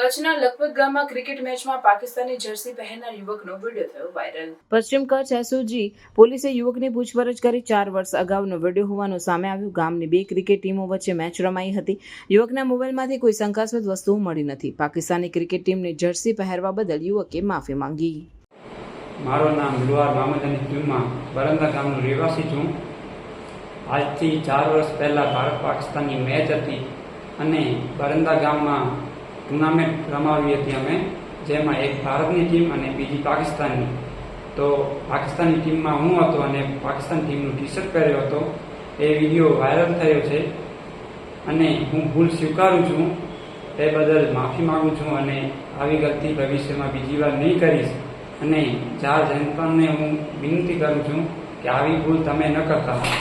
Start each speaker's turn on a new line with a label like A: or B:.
A: કચ્છના લખપત ગામમાં ક્રિકેટ મેચમાં પાકિસ્તાની જર્સી પહેરનાર યુવકનો વીડિયો થયો વાયરલ. પશ્ચિમ કચ્છ એસઓજી પોલીસે યુવકની પૂછપરછ કરી ચાર વર્ષ અગાઉનો વીડિયો હોવાનું સામે આવ્યું. ગામની બે ક્રિકેટ ટીમો વચ્ચે મેચ રમાઈ હતી. યુવકના મોબાઈલમાંથી કોઈ શંકાસ્પદ વસ્તુઓ મળી નથી. પાકિસ્તાની ક્રિકેટ ટીમની જર્સી પહેરવા બદલ યુવકે માફી માંગી.
B: મારું નામ મોહમ્મદ અલી જુમ્મા બરંદા ગામનો રહેવાસી છું. આજથી ચાર વર્ષ પહેલાં ભારત પાકિસ્તાનની મેચ હતી અને બરંદા ગામમાં ટુર્નામેન્ટ રમાવી હતી અમે, જેમાં એક ભારતની ટીમ અને બીજી પાકિસ્તાનની. તો પાકિસ્તાની ટીમમાં હું હતો અને પાકિસ્તાન ટીમનું ટી શર્ટ પહેર્યો હતો. એ વીડિયો વાયરલ થયો છે અને હું ભૂલ સ્વીકારું છું. તે બદલ માફી માગું છું અને આવી ગલતી ભવિષ્યમાં બીજી વાર નહીં કરીશ. અને ચાર જનતાને હું વિનંતી કરું છું કે આવી ભૂલ તમે ન કરતા.